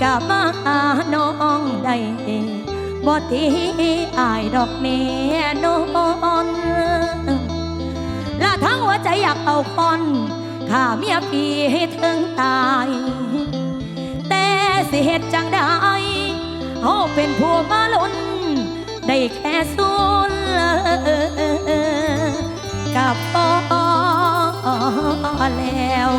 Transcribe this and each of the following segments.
กะมาน้องได้บ่ทีอายดอกเมนอนและทั้งหัวใจอยากเอาคอนข้าเมียปีให้ถึงตาย แต่สิเหตุจังได้เขาเป็นผัวมาลุนได้แค่สูนกับพอแล้ว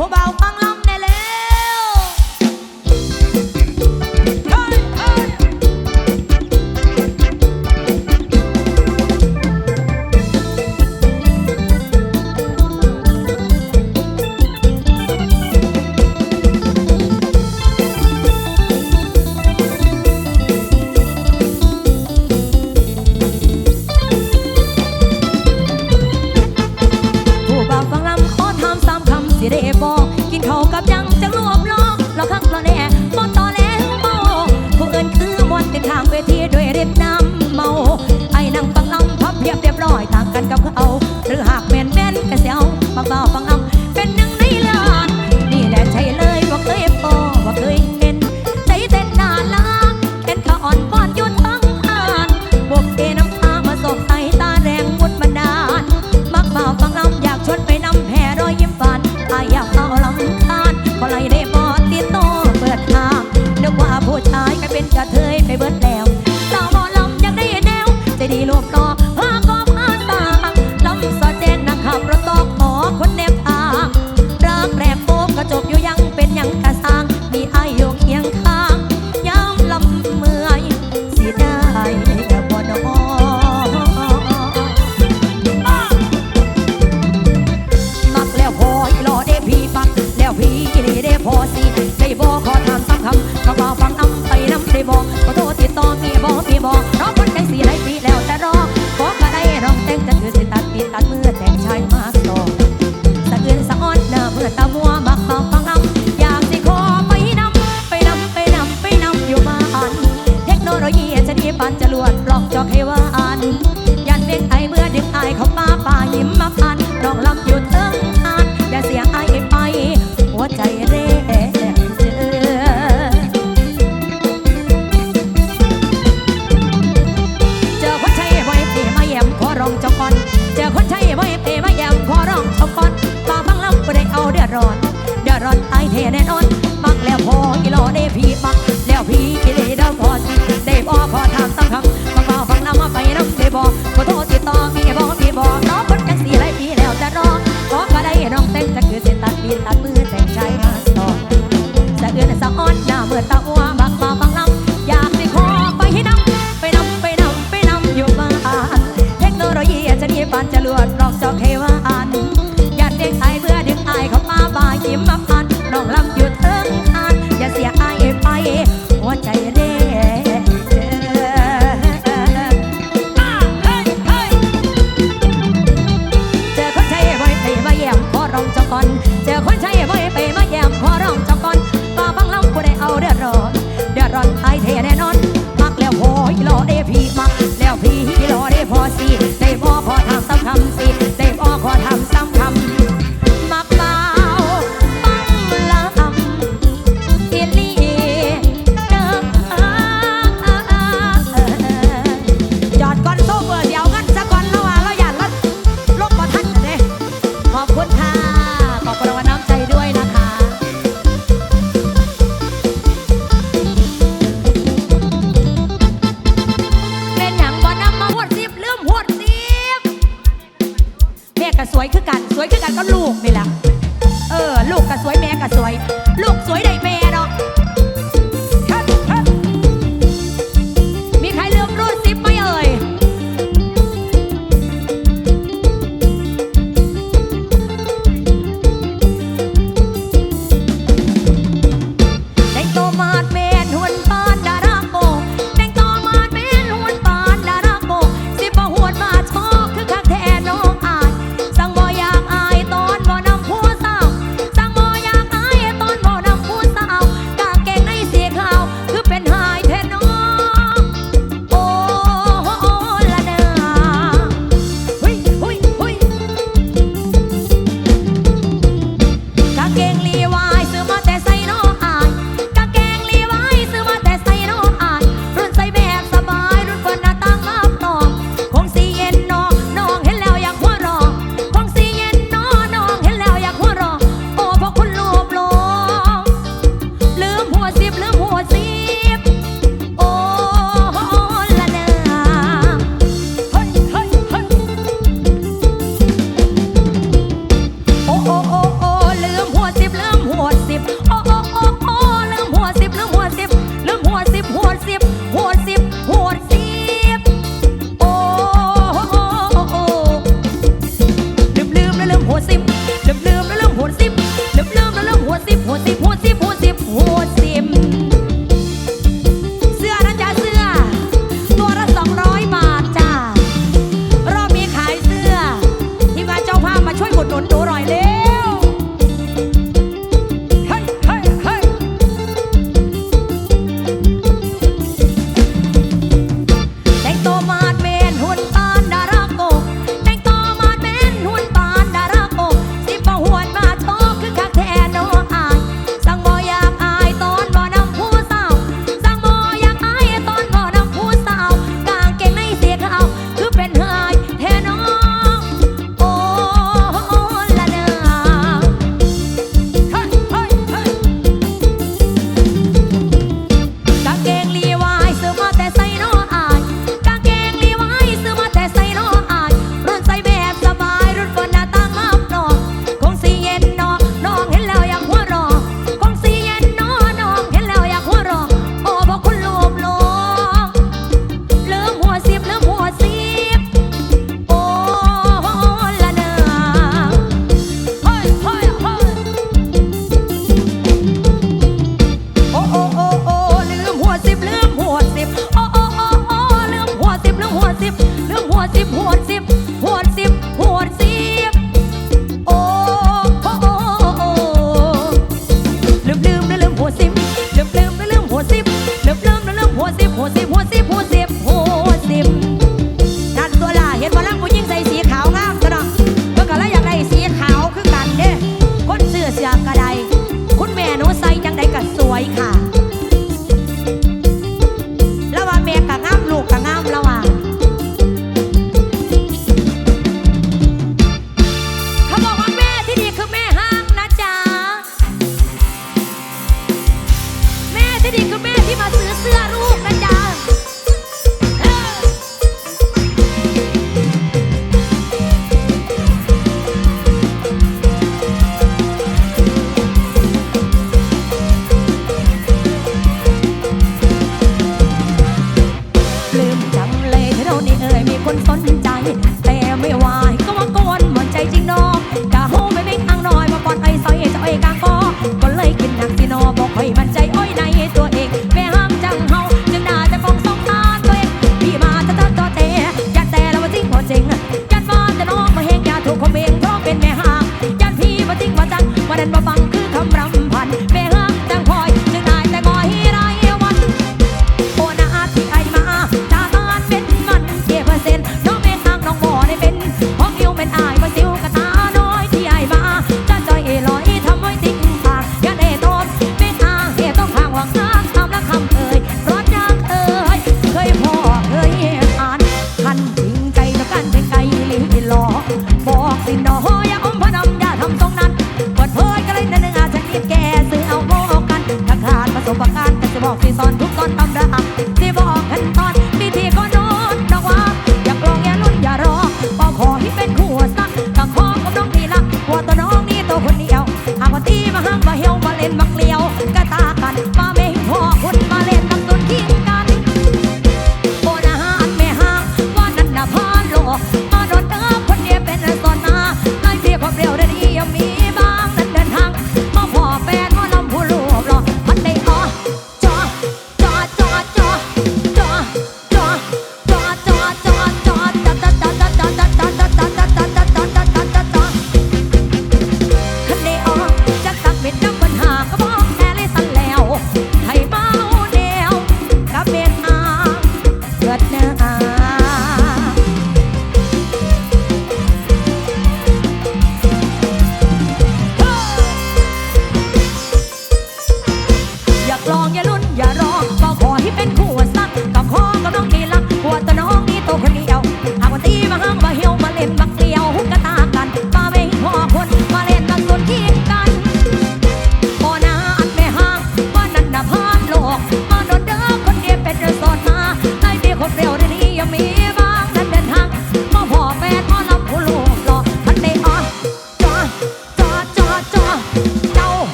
How about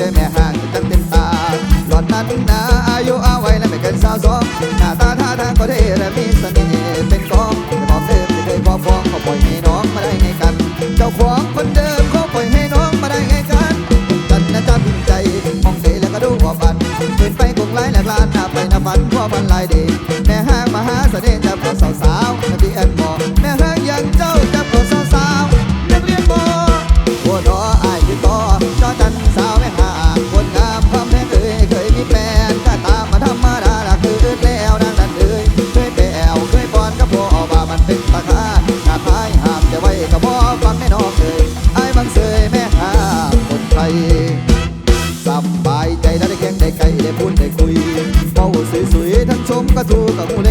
จแม่ห่างตั้งเต็มตาหลอดมาถึงนาอายุเอาไว้และวไม่เกินสาวสองหน้าตาท่าทางก็เท่และมีเสน่ห์ sábado, calculei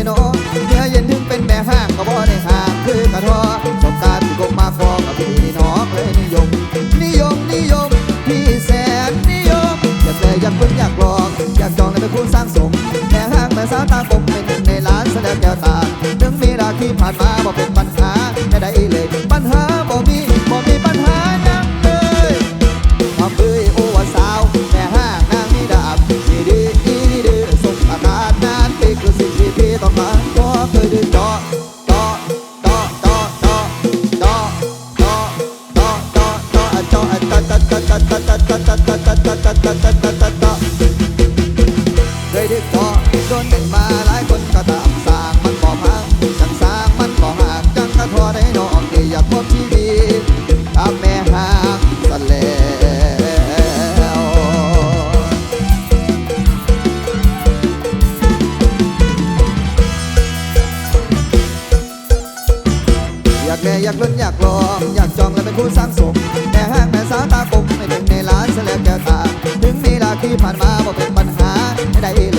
บ่นเป็นมาหลายคนก็ตามสร้างมันบ่พังจังสร้างมันบ่หักจังกระทอได้นอกเดียอยากพบชีวิตตามแม่หากสแลอยากแก่อยากล้นอยากลองอยากจองและเป็นผู้สร้างสมแม่ห้างแม่สาตาคมไม่เป็นในร้านเสลงแก้วตาถึงมีลาที่ผ่านมาบ่เป็นปัญหาไม่ได้เลย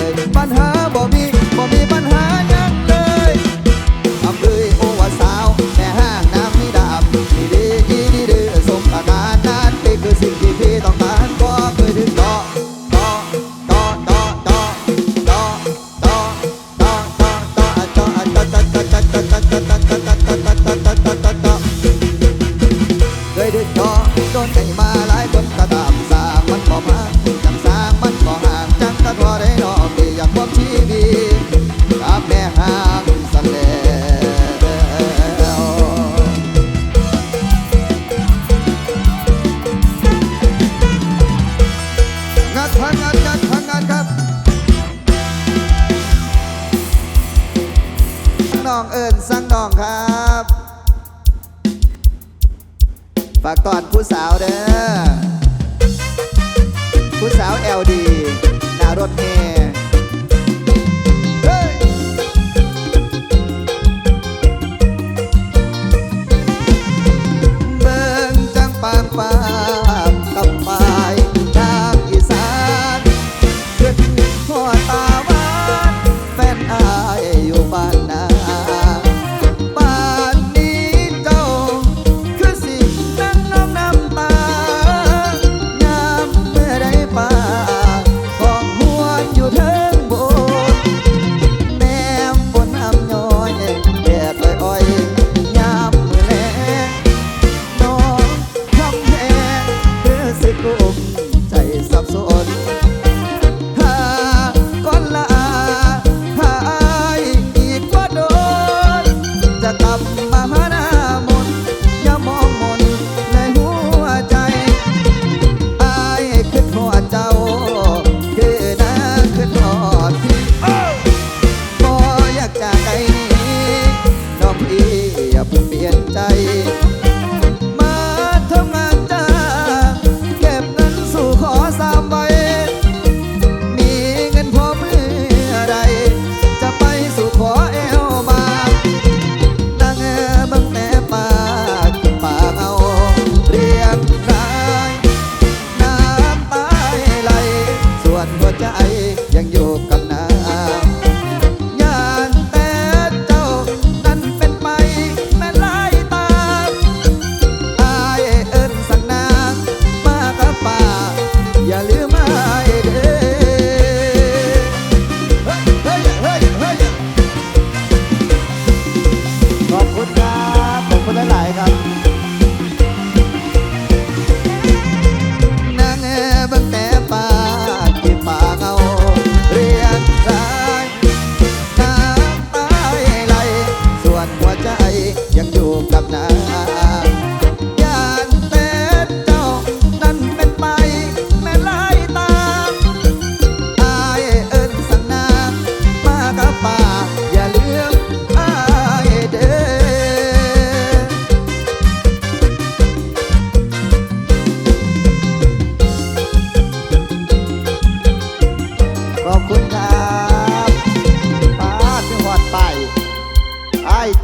হারা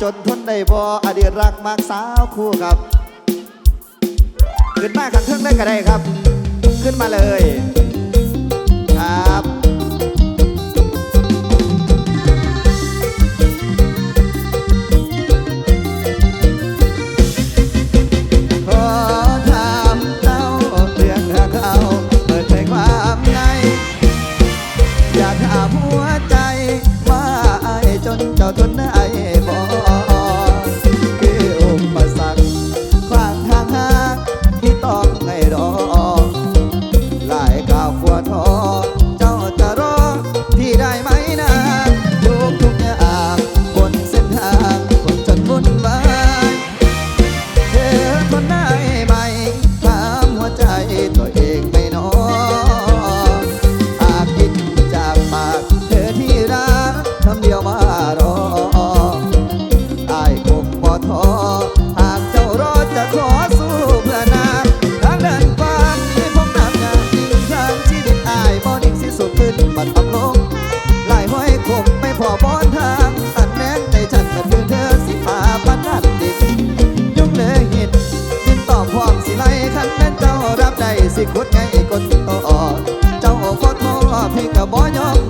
จนทนได้บออดีตรักมากสาวคู่ครับขึ้นมาขันเครื่องได้ก็ได้ครับ ขึ้นมาเลย ครับ I'm a bonyok